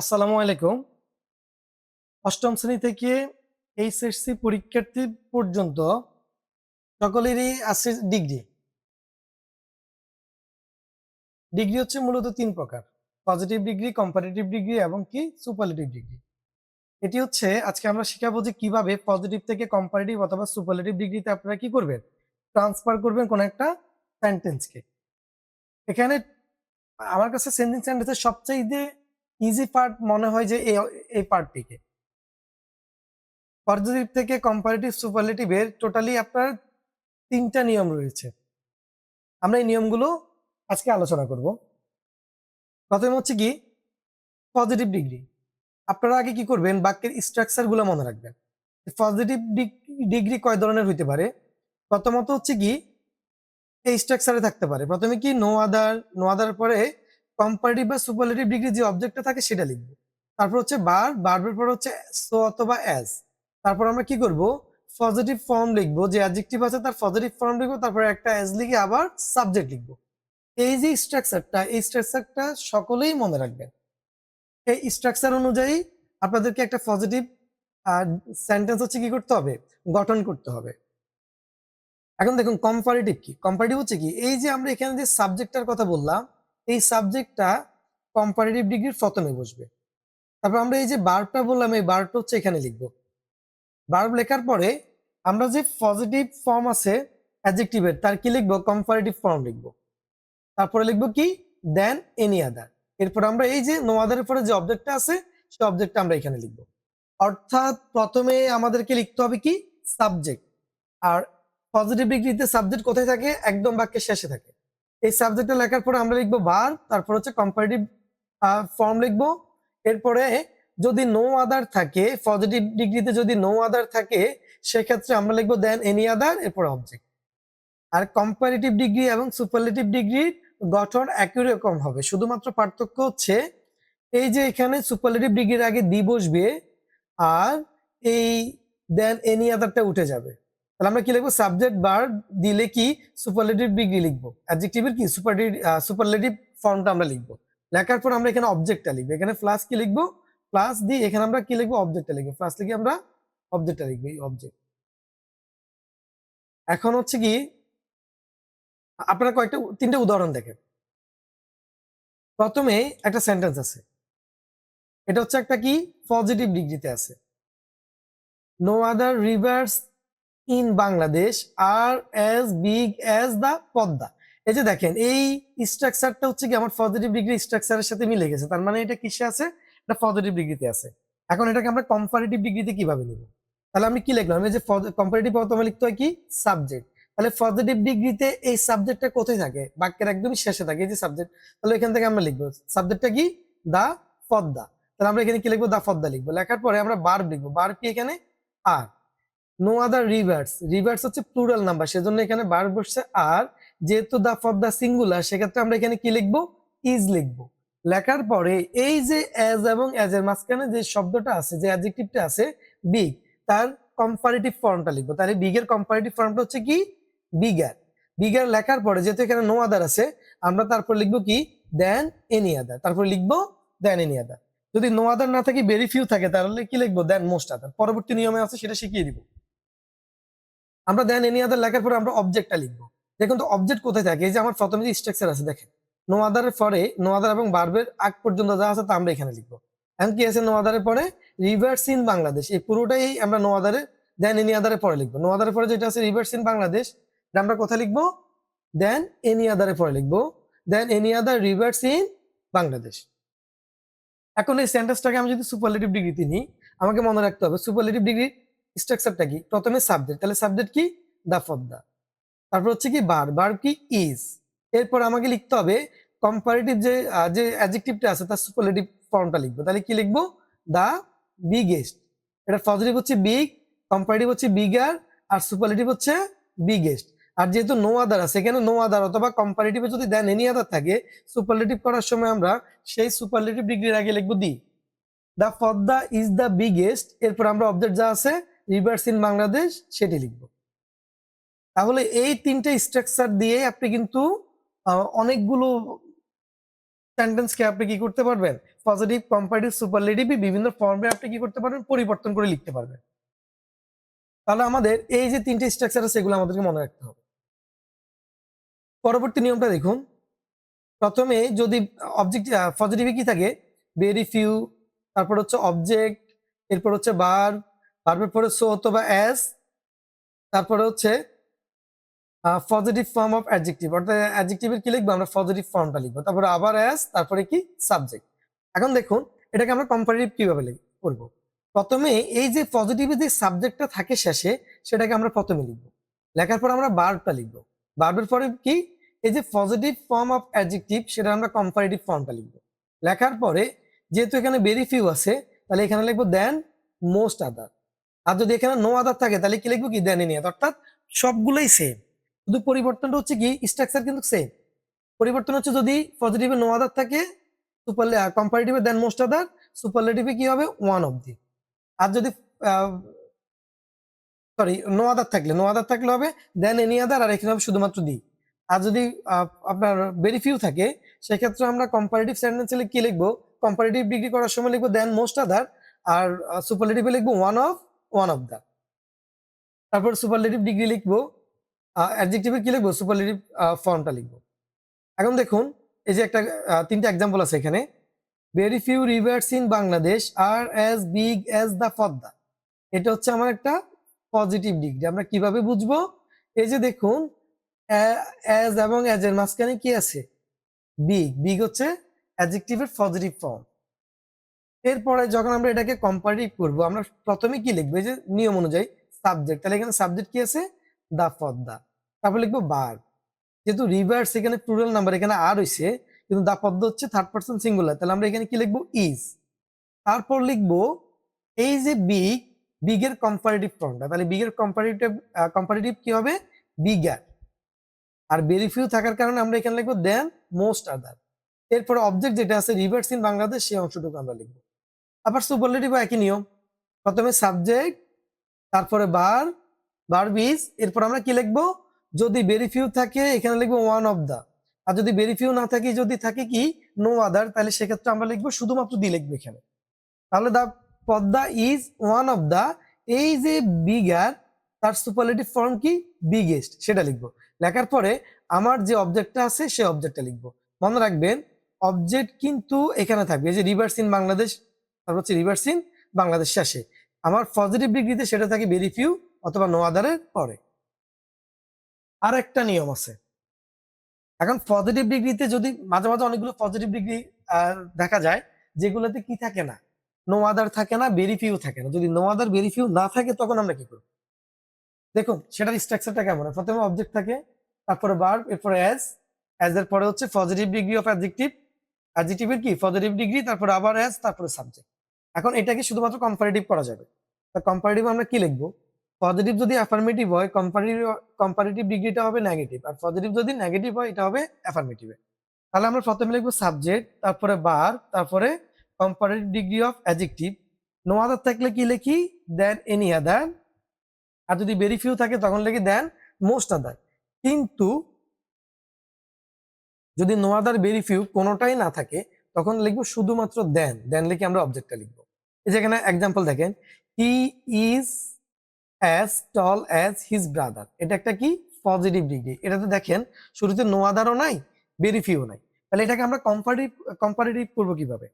আসসালামু আলাইকুম। অষ্টম শ্রেণি থেকে এইচএসসি পরীক্ষার্থী পর্যন্ত সকলেরই আছে ডিগ্রি। ডিগ্রি হচ্ছে মূলত তিন প্রকার, পজিটিভ ডিগ্রি কম্পারেটিভ ডিগ্রি এবং কি? Superlative degree. এটি হচ্ছে আজকে আমরা শেখাবো যে কীভাবে পজিটিভ থেকে কম্পারেটিভ অথবা সুপারলেটিভ ডিগ্রিতে আপনারা কি করবেন? ট্রান্সফার করবেন কোন একটা সেন্টেন্সকে এখানে আমার কাছে সেন্টেন্স সেন্টেন্সের সবচেয়ে ইজি পার্ট মনে হয় যে এই পার্টটিকে পজিটিভ থেকে কম্পারেটিভ সুপারলেটিভের টোটালি আপনার তিনটা নিয়ম রয়েছে। আমরা এই নিয়মগুলো আজকে আলোচনা করব। প্রথমে হচ্ছে কি? পজিটিভ ডিগ্রি আপনারা আগে কি করবেন? বাক্যের স্ট্রাকচারগুলো মনে রাখবেন। পজিটিভ ডিগ্রি কয় ধরনের হইতে পারে? প্রথমত হচ্ছে কি? এই স্ট্রাকচারে থাকতে পারে। প্রথমে কি? নো আদার নো আদার পরে কম্পারেটিভ বা সুপারলেটিভ ডিগ্রি যে অবজেক্টটা থাকে সেটা লিখব। তারপর হচ্ছে বার বারবার পর হচ্ছে সো অথবা অ্যাজ তারপর আমরা কি করব? পজিটিভ ফর্ম লিখব, যে অ্যাডজেক্টিভ আছে তার পজিটিভ ফর্ম লিখব, তারপর একটা অ্যাজ লিখে আবার সাবজেক্ট লিখব। এই যে স্ট্রাকচারটা এই স্ট্রাকচারটা সকলেই মনে রাখবেন। এই স্ট্রাকচার অনুযায়ী আপনাদেরকে একটা পজিটিভ সেন্টেন্স হচ্ছে কি করতে হবে? গঠন করতে হবে। এখন দেখুন কম্পারেটিভ কি? কম্পারেটিভ হচ্ছে কি? এই যে আমরা এখানে যে সাবজেক্টটার কথা বললাম এই সাবজেক্টটা কম্পারেটিভ ডিগ্রির প্রথমে বসবে। তারপর আমরা এই যে বার্বটা বললাম, এই বার্বটা হচ্ছে এখানে লিখব। বার্ব লেখার পরে আমরা যে পজিটিভ ফর্ম আছে অ্যাডজেক্টিভের তার কি লিখব? কম্পারেটিভ ফর্ম লিখব। তারপরে লিখব কি? দেন এনি আদার এরপর আমরা এই যে নো আদারের পরে যে অবজেক্টটা আছে, সেই অবজেক্টটা আমরা এখানে লিখব। অর্থাৎ প্রথমে আমাদেরকে লিখতে হবে কি? সাবজেক্ট আর পজিটিভ ডিগ্রিতে সাবজেক্ট কোথায় থাকে? একদম বাক্যের শেষে থাকে। এই সাবজেক্টটা লেখার পরে আমরা লিখব বার তারপর হচ্ছে কম্পারেটিভ ফর্ম লিখব। এরপরে যদি নো আদার থাকে পজিটিভ ডিগ্রিতে যদি নো আদার থাকে, সেক্ষেত্রে আমরা লিখব দেন এনি আদার এরপর অবজেক্ট আর কম্পারেটিভ ডিগ্রি এবং সুপারলেটিভ ডিগ্রির গঠন একই রকম হবে। শুধুমাত্র পার্থক্য হচ্ছে, এই যে এখানে সুপারলেটিভ ডিগ্রির আগে দি বসবে, আর এই দেন এনি আদারটা উঠে যাবে। তাহলে আমরা কি লিখব? সাবজেক্ট বার দিলে কি সুপারলেটিভ ডিগ্রি লিখব? অ্যাডজেক্টিভের কি? সুপারলেটিভ ফর্মটা আমরা লিখব। লেখার পর আমরা এখানে অবজেক্টটা লিখব। এখানে প্লাস কি লিখব? প্লাস দিয়ে এখানে আমরা কি লিখব? অবজেক্টটা লিখব। প্লাস লিখে আমরা অবজেক্টটা লিখব, এই অবজেক্ট এখন হচ্ছে কি, আপনারা কয়েকটা তিনটা উদাহরণ দেখেন। প্রথমে একটা সেন্টেন্স আছে। এটা হচ্ছে একটা কি? পজিটিভ ডিগ্রিতে আছে। No other rivers in Bangladesh, R as big as the Padma. এই যে দেখেন, এই স্ট্রাকচারটা হচ্ছে কি আমার পজিটিভ ডিগ্রি স্ট্রাকচারের সাথে মিলে গেছে। তার মানে এটা কিসে আছে? এটা পজিটিভ ডিগ্রিতে আছে। এখন এটাকে আমরা কম্পারেটিভ ডিগ্রিতে কীভাবে নেব? তাহলে আমি কি লিখলাম? এই যে কম্পারেটিভ প্রথমে লিখতে হয় কি? সাবজেক্ট তাহলে পজিটিভ ডিগ্রিতে এই সাবজেক্টটা কোথায় থাকে? বাক্যের একদমই শেষে থাকে, এই যে সাবজেক্ট তাহলে এখান থেকে আমরা লিখব সাবজেক্টটা কি? দা পদ্মা। তাহলে আমরা এখানে কি লিখব? দা পদ্মা লিখব। লেখার পরে আমরা বার্ব লিখব। বার্ব কি এখানে? আর নো আদার রিভার্স রিভার্স হচ্ছে প্লুরাল নাম্বার সেজন্য এখানে বার বসছে আর, যেহেতু দা ফর দা সিঙ্গুলার সেক্ষেত্রে আমরা এখানে কি লিখব? ইজ লিখব। লেখার পরে এই যে অ্যাজ এবং অ্যাজ এর মাঝখানে যে শব্দটা আছে, যে অ্যাডজেক্টিভটা আছে বিগ তার কম্পারেটিভ ফর্মটা লিখব। তাহলে বিগের কম্পারেটিভ ফর্মটা হচ্ছে কি? বিগার বিগার লেখার পরে, যেহেতু এখানে নো আদার আছে, আমরা তারপর লিখব কি? দেন এনি আদার তারপর লিখব দেন এনি আদার যদি নো আদার না থাকে ভেরি ফিউ থাকে, তাহলে কি লিখব? দেন মোস্ট আদার পরবর্তী নিয়মে আছে, সেটা শিখিয়ে দিব। আমরা দেন এনি আদার লেখার পরে আমরা অবজেক্টটা লিখব। দেখুন তো অবজেক্ট কোথায় থাকে? এই যে আমার প্রথমে যে স্ট্রাকচার আছে, দেখেন। নো আদারের পরে নো আদার এবং বার্বের আগ পর্যন্ত যা আছে তা আমরা এখানে লিখব। এখন কি আছে? নো আদারের পরে রিভার্স ইন বাংলাদেশ এই পুরোটাই আমরা নো আদারে দেন এনি আদারের পরে লিখব। নো আদারের পরে যেটা আছে রিভার্স ইন বাংলাদেশ এটা আমরা কোথায় লিখব? দেন এনি আদারের পরে লিখব। Then any other rivers in Bangladesh এখন এই সেন্টেন্সটাকে আমি যদি সুপারলেটিভ ডিগ্রিতে নিই, আমাকে মনে রাখতে হবে সুপারলেটিভ ডিগ্রি স্ট্রাকচারটা কি? প্রথমে সাবজেক্ট তাহলে সাবজেক্ট কি? দা ফর দা তারপর হচ্ছে কি? বার বার কি? ইজ এরপর আমাকে লিখতে হবে কম্পারেটিভ যে যে অ্যাডজেক্টিভটা আছে, তার সুপারলেটিভ ফর্মটা লিখব। তাহলে কি লিখব? দা বিগেস্ট এটা পজিটিভ হচ্ছে বিগ কম্পারেটিভ হচ্ছে বিগার আর সুপারলেটিভ হচ্ছে বিগেস্ট আর যেহেতু নো আদার আছে, এখানে নো আদার অথবা কম্পারেটিভে যদি দেন এনি আদার থাকে সুপারলেটিভ করার সময় আমরা সেই সুপারলেটিভ ডিগ্রির আগে লিখব the. The Padma is the biggest এরপর আমরা অবজেক্ট যা আছে রিভার্স ইন বাংলাদেশ সেটি লিখব। তাহলে এই তিনটে স্ট্রাকচার দিয়ে আপনি কিন্তু অনেকগুলো সেন্টেন্সকে আপনি কি করতে পারবেন? পজিটিভ কম্পারেটিভ সুপারলেটিভ বিভিন্ন ফর্মে আপনি কি করতে পারবেন? পরিবর্তন করে লিখতে পারবেন। তাহলে আমাদের এই যে তিনটে স্ট্রাকচার আছে, এগুলো আমাদেরকে মনে রাখতে হবে। পরবর্তী নিয়মটা দেখুন। প্রথমে যদি অবজেক্ট পজিটিভে কি থাকে? ভেরি ফিউ তারপর হচ্ছে অবজেক্ট এরপর হচ্ছে বার বারবার পরে সো অথবা অ্যাজ তারপরে হচ্ছে পজিটিভ ফর্ম অফ অ্যাডজেক্টিভ অর্থাৎ অ্যাডজেক্টিভের কি লিখব? আমরা পজিটিভ ফর্মটা লিখব। তারপরে আবার অ্যাজ তারপরে কি? সাবজেক্ট এখন দেখুন, এটাকে আমরা কম্পারেটিভ কীভাবে করব? প্রথমে এই যে পজিটিভে যে সাবজেক্টটা থাকে শেষে, সেটাকে আমরা প্রথমে লিখব। লেখার পর আমরা বার্বটা লিখব। বার্বের পরে কি? এই যে পজিটিভ ফর্ম অফ অ্যাডজেক্টিভ সেটা আমরা কম্পারেটিভ ফর্মটা লিখব। লেখার পরে যেহেতু এখানে ভেরি ফিউ আছে, তাহলে এখানে লিখব দেন মোস্ট আদার আর যদি এখানে নো আদার থাকে, তাহলে কি লিখব কি? দেন এনি অর্থাৎ সবগুলোই সেম শুধু পরিবর্তনটা হচ্ছে কি? স্ট্রাকচার কিন্তু সেম পরিবর্তন হচ্ছে যদি পজিটিভে নো আদার থাকে সুপার কম্পারেটিভে দেন মোস্ট আদার সুপারলেটিভে কি হবে? ওয়ান অফ দি আর যদি সরি নো আদার থাকলে নো আদার থাকলে হবে দেন এনি আদার আর এখানে হবে শুধুমাত্র দি আর যদি আপনার ভেরি ফিউ থাকে, সেক্ষেত্রে আমরা কম্পারেটিভ সেন্টেন্সে কি লিখব? কম্পারেটিভ ডিগ্রি করার সময় লিখব দেন মোস্ট আদার আর সুপারলেটিভে লিখব one of one of the তারপর সুপারলেটিভ ডিগ্রি লিখব অ্যাডজেক্টিভে কি লিখব? সুপারলেটিভ ফর্মটা লিখব। এখন দেখুন, এই যে একটা তিনটা এক্সাম্পল আছে এখানে। Very few rivers in Bangladesh R as big as the Padma এটা হচ্ছে আমার একটা পজিটিভ ডিগ্রি আমরা কীভাবে বুঝব? এই যে দেখুন অ্যাজ এবং অ্যাজ এর মাঝখানে কি আছে? বিগ বিগ হচ্ছে অ্যাডজেক্টিভের পজিটিভ ফর্ম এরপরে যখন আমরা এটাকে কম্পারেটিভ করব, আমরা প্রথমে কি লিখব? যে নিয়ম অনুযায়ী সাবজেক্ট তাহলে এখানে সাবজেক্ট কি আছে? দা পদ্মা তারপর লিখব বার যেহেতু রিভার্স এখানে প্লুরাল নাম্বার এখানে আর হইছে, কিন্তু দা পদ্ম হচ্ছে থার্ড পার্সন সিঙ্গুলার তাহলে আমরা এখানে কি লিখব? ইজ তারপর লিখব, এই যে বিগ বিগের কম্পারেটিভ ফর্মটা তাহলে বিগের কম্পারেটিভ কম্পারেটিভ কি হবে? বিগার আর ভেরি ফিউ থাকার কারণে আমরা এখানে লিখব দেন মোস্ট আদার এরপরে অবজেক্ট যেটা আছে রিভার্স ইন বাংলাদেশ সেই অংশটুকু আমরা লিখব। আবার সুপারলেটিভ একই নিয়ম। প্রথমে সাবজেক্ট তারপরে বার বার বিজ এরপর আমরা কি লিখব? যদি ভেরি ফিউ থাকে, এখানে লিখব ওয়ান অফ দা আর যদি ভেরি ফিউ না থাকে, যদি থাকে কি? নো আদার তাহলে সেক্ষেত্রে আমরা লিখব শুধুমাত্র দি লিখব এখানে। তাহলে the Padma is one of the এই যে বিগার তার সুপারলেটিভ ফর্ম কি? বিগেস্ট সেটা লিখব। লেখার পরে আমার যে অবজেক্টটা আছে সেই অবজেক্টটা লিখব। মনে রাখবেন অবজেক্ট কিন্তু এখানে থাকবে। এই যে রিভার্স ইন বাংলাদেশ তারপর হচ্ছে রিভার্স ইন বাংলাদেশ শেষে আমার পজিটিভ ডিগ্রিতে সেটা থাকে ভেরি ফিউ অথবা নো পরে। আর একটা নিয়ম আছে। এখন পজিটিভ ডিগ্রিতে যদি মাঝে মাঝে অনেকগুলো পজিটিভ ডিগ্রি দেখা যায়, যেগুলোতে কি থাকে না? নো আদার থাকে না ভেরি ফিউ থাকে না। যদি নো আদার ভেরি ফিউ না থাকে, তখন আমরা কি করব? দেখুন, সেটার স্ট্রাকচারটা কেমন? প্রথমে অবজেক্ট থাকে, তারপরে ভার্ব এরপরে অ্যাজ অ্যাজ এর পরে হচ্ছে পজিটিভ ডিগ্রি অফ অ্যাডজেক্টিভ অ্যাডজেক্টিভের কি? পজিটিভ ডিগ্রি তারপরে আবার অ্যাজ তারপরে সাবজেক্ট এখন এটাকে শুধুমাত্র কম্পারেটিভ করা যাবে। তা কম্পারেটিভ আমরা কি লিখব? পজিটিভ যদি অ্যাফার্মেটিভ হয় কম্পারেটিভ কম্পারেটিভ ডিগ্রিটা হবে নেগেটিভ আর পজিটিভ যদি নেগেটিভ হয়, এটা হবে অ্যাফার্মেটিভে তাহলে আমরা প্রথমে লিখব সাবজেক্ট তারপরে বার তারপরে comparative degree of adjective no other থাকলে কি লিখি? দেন এনি আদার আর যদি ভেরি ফিউ থাকে, তখন লিখি দেন মোস্ট আদার কিন্তু যদি নো আদার ভেরি ফিউ কোনোটাই না থাকে, তখন লিখব শুধুমাত্র দেন দেন লিখে আমরা অবজেক্টটা লিখব। যেখানে এক্সাম্পল দেখেন he is as tall as his brother এটা একটা কি? পজিটিভ ডিগ্রি এটাতে দেখেন, শুরুতে নো আদারও নাই ভেরি ফিউ নাই। তাহলে এটাকে আমরা কম্পারেটিভ কম্পারেটিভ করব কীভাবে?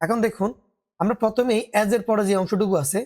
এখন দেখুন, আমরা প্রথমেই অ্যাজ এর পরে যে অংশটুকু আছে,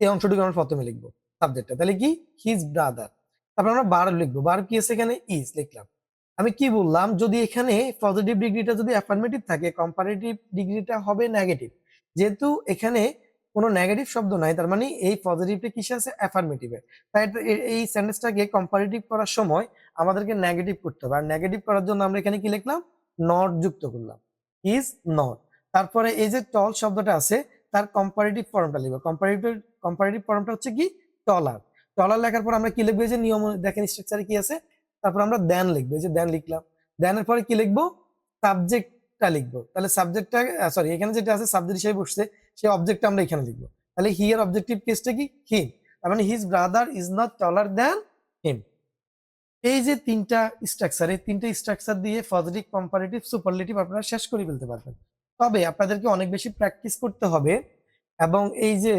এই অংশটুকু আমরা প্রথমে লিখব সাবজেক্টটা তাহলে কি? হিজ ব্রাদার তারপর আমরা বার লিখব। বার কি আছে এখানে? ইজ লিখলাম। আমি কি বললাম? যদি এখানে পজিটিভ ডিগ্রিটা যদি অ্যাফার্মেটিভ থাকে কম্পারেটিভ ডিগ্রিটা হবে নেগেটিভ যেহেতু এখানে কোনো নেগেটিভ শব্দ নাই, তার মানে এই পজিটিভটা কিসে আছে? অ্যাফার্মেটিভে তাই এই সেন্টেন্সটাকে কম্পারেটিভ করার সময় আমাদেরকে নেগেটিভ করতে হবে। আর নেগেটিভ করার জন্য আমরা এখানে কি লিখলাম? নট যুক্ত করলাম। ইজ নট তারপরে এই যে টল শব্দটা আছে, তার কম্পারেটিভ ফর্মটা লিখব। কম্পারেটিভ কম্পারেটিভ ফর্মটা হচ্ছে কি? টলার টলার লেখার পর আমরা কি লিখব? যে নিয়ম, দেখেন স্ট্রাকচারে কি আছে? তারপর আমরা দেন লিখব, এই যে দেন লিখলাম। দেনের পরে কি লিখব? সাবজেক্টটা লিখব। তাহলে সাবজেক্টটা সরি এখানে যেটা আছে সাবজেক্ট হিসেবে বসছে, সেই অবজেক্টটা আমরা এখানে লিখব। তাহলে হিয়ার অবজেক্টিভ কেসটা কি? হিম তার মানে his brother is not taller than him এই যে তিনটা স্ট্রাকচার এই তিনটা স্ট্রাকচার দিয়ে পজিটিভ কম্পারেটিভ সুপারলেটিভ আপনারা শেষ করে ফেলতে পারবেন। তবে আপনাদেরকে অনেক বেশি প্র্যাকটিস করতে হবে এবং এই যে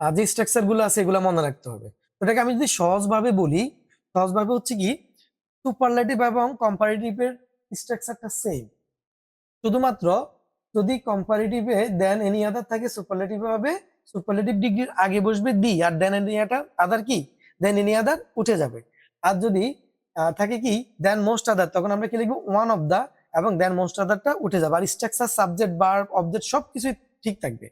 যে স্ট্রাকচারগুলো আছে এগুলো মনে রাখতে হবে। তো এটাকে আমি যদি সহজভাবে বলি সহজভাবে হচ্ছে কি সুপারলেটিভ এবং কম্পারেটিভের স্ট্রাকচারটা সেম শুধুমাত্র যদি কম্পারেটিভে দেন এনি আদার থাকে সুপারলেটিভ হবে সুপারলেটিভ ডিগ্রির আগে বসবে দি, আর দেন এনি আদার আদার কি? দেন এনি আদার উঠে যাবে। আর যদি থাকে কি দেন মোস্ট আদার তখন আমরা কি লিখব? ওয়ান অফ দা এবং দেন মোস্ট আদারটা উঠে যাবে। আর স্ট্রাকচার সাবজেক্ট বার অবজেক্ট সব কিছুই ঠিক থাকবে।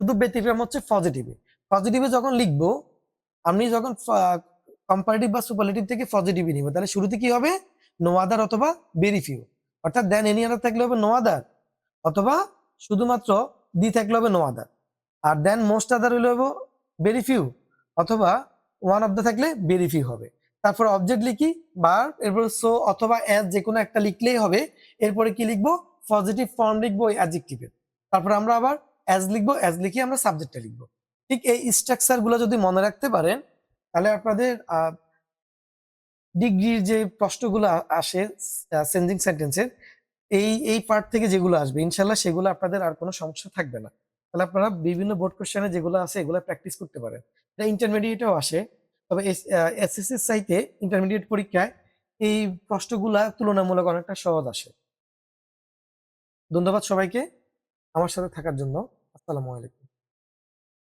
শুধু ব্যতিক্রম হচ্ছে পজিটিভে পজিটিভে যখন লিখব আমি যখন কম্পারেটিভ বা সুপারলেটিভ থেকে পজিটিভে নিব। তাহলে শুরুতে কি হবে? নো আদার অথবা ভেরি ফিউ অর্থাৎ দেন এনি আদার থাকলে হবে নো আদার অথবা শুধুমাত্র দি থাকলে হবে নো আদার আর দেন মোস্ট আদার হলে হবে ভেরি ফিউ অথবা ওয়ান অফ দ্য থাকলে ভেরি ফিউ হবে। তারপর অবজেক্ট লিখি বা এরপর সো অথবা অ্যাজ যে কোনো একটা লিখলেই হবে। এরপরে কি লিখব? পজিটিভ ফর্ম লিখব ওই অ্যাডজেক্টিভের তারপর আমরা আবার অ্যাজ লিখব অ্যাজ লিখে আমরা সাবজেক্টটা লিখব। ঠিক এই স্ট্রাকচারগুলো যদি মনে রাখতে পারেন তাহলে আপনাদের ডিগ্রির যে প্রশ্নগুলো আসে সেন্ডিং সেন্টেন্সের এই এই পার্ট থেকে যেগুলো আসবে, ইনশাল্লাহ সেগুলো আপনাদের আর কোনো সমস্যা থাকবে না। তাহলে আপনারা বিভিন্ন বোর্ড কোশ্চেনে যেগুলো আছে, এগুলো প্র্যাকটিস করতে পারেন। এটা ইন্টারমিডিয়েটেও আসে, তবে এসএসসি সাইতে ইন্টারমিডিয়েট পরীক্ষায় এই প্রশ্নগুলা তুলনামূলক অনেকটা সহজ আসে। ধন্যবাদ সবাইকে, আমার সাথে থাকার জন্য। আসসালামু আলাইকুম।